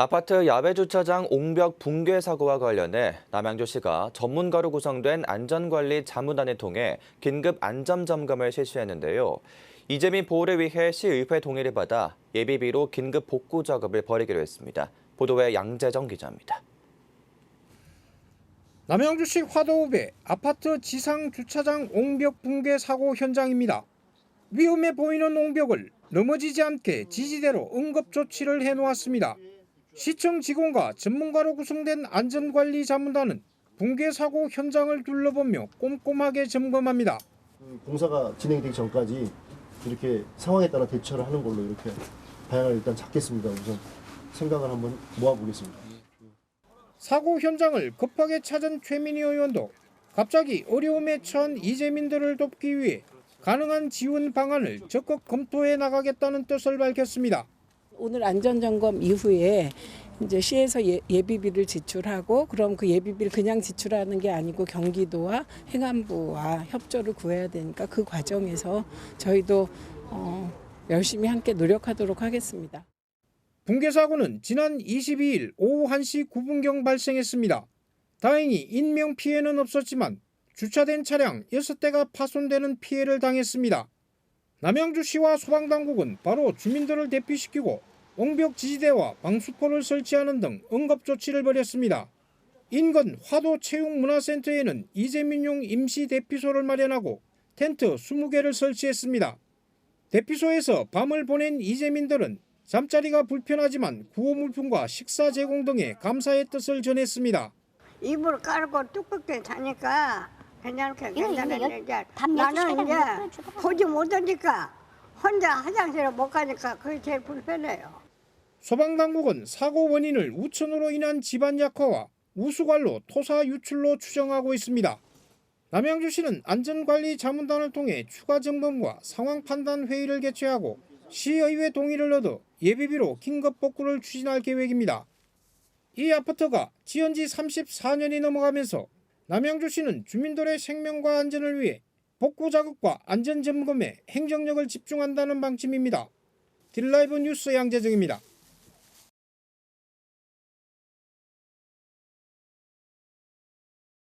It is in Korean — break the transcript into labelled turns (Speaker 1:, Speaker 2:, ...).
Speaker 1: 아파트 야외 주차장 옹벽 붕괴 사고와 관련해 남양주시가 전문가로 구성된 안전관리 자문단을 통해 긴급 안전 점검을 실시했는데요. 이재민 보호를 위해 시의회 동의를 받아 예비비로 긴급 복구 작업을 벌이기로 했습니다. 보도에 양재정 기자입니다.
Speaker 2: 남양주시 화도읍의 아파트 지상 주차장 옹벽 붕괴 사고 현장입니다. 위험해 보이는 옹벽을 넘어지지 않게 지지대로 응급 조치를 해놓았습니다. 시청 직원과 전문가로 구성된 안전관리 자문단은 붕괴 사고 현장을 둘러보며 꼼꼼하게 점검합니다.
Speaker 3: 그 공사가 진행되기 전까지 이렇게 상황에 따라 대처를 하는 걸로 이렇게 방향을 일단 잡겠습니다. 우선 생각을 한번 모아보겠습니다.
Speaker 2: 사고 현장을 급하게 찾은 최민희 의원도 갑자기 어려움에 처한 이재민들을 돕기 위해 가능한 지원 방안을 적극 검토해 나가겠다는 뜻을 밝혔습니다.
Speaker 4: 오늘 안전점검 이후에 이제 시에서 예, 예비비를 지출하고 그럼 그 예비비를 그냥 지출하는 게 아니고 경기도와 행안부와 협조를 구해야 되니까 그 과정에서 저희도 어, 열심히 함께 노력하도록 하겠습니다.
Speaker 2: 붕괴 사고는 지난 22일 오후 1시 9분경 발생했습니다. 다행히 인명 피해는 없었지만 주차된 차량 6대가 파손되는 피해를 당했습니다. 남양주 시와 소방당국은 바로 주민들을 대피시키고 옹벽 지지대와 방수포를 설치하는 등 응급 조치를 벌였습니다. 인근 화도 체육문화센터에는 이재민용 임시 대피소를 마련하고 텐트 20개를 설치했습니다. 대피소에서 밤을 보낸 이재민들은 잠자리가 불편하지만 구호물품과 식사 제공 등에 감사의 뜻을 전했습니다.
Speaker 5: 이불 깔고 두껍게 자니까 괜찮게
Speaker 6: 이거
Speaker 5: 괜찮은데
Speaker 6: 담요
Speaker 5: 나는 이제
Speaker 6: 주고
Speaker 5: 보지 못하니까 혼자 화장실에 못 가니까 그게 제일 불편해요.
Speaker 2: 소방당국은 사고 원인을 우천으로 인한 집안 약화와 우수관로 토사 유출로 추정하고 있습니다. 남양주시는 안전관리 자문단을 통해 추가 점검과 상황 판단 회의를 개최하고 시의회 동의를 얻어 예비비로 긴급 복구를 추진할 계획입니다. 이 아파트가 지은 지 34년이 넘어가면서 남양주 시는 주민들의 생명과 안전을 위해 복구 작업과 안전 점검에 행정력을 집중한다는 방침입니다. 딜라이브 뉴스 양재정입니다.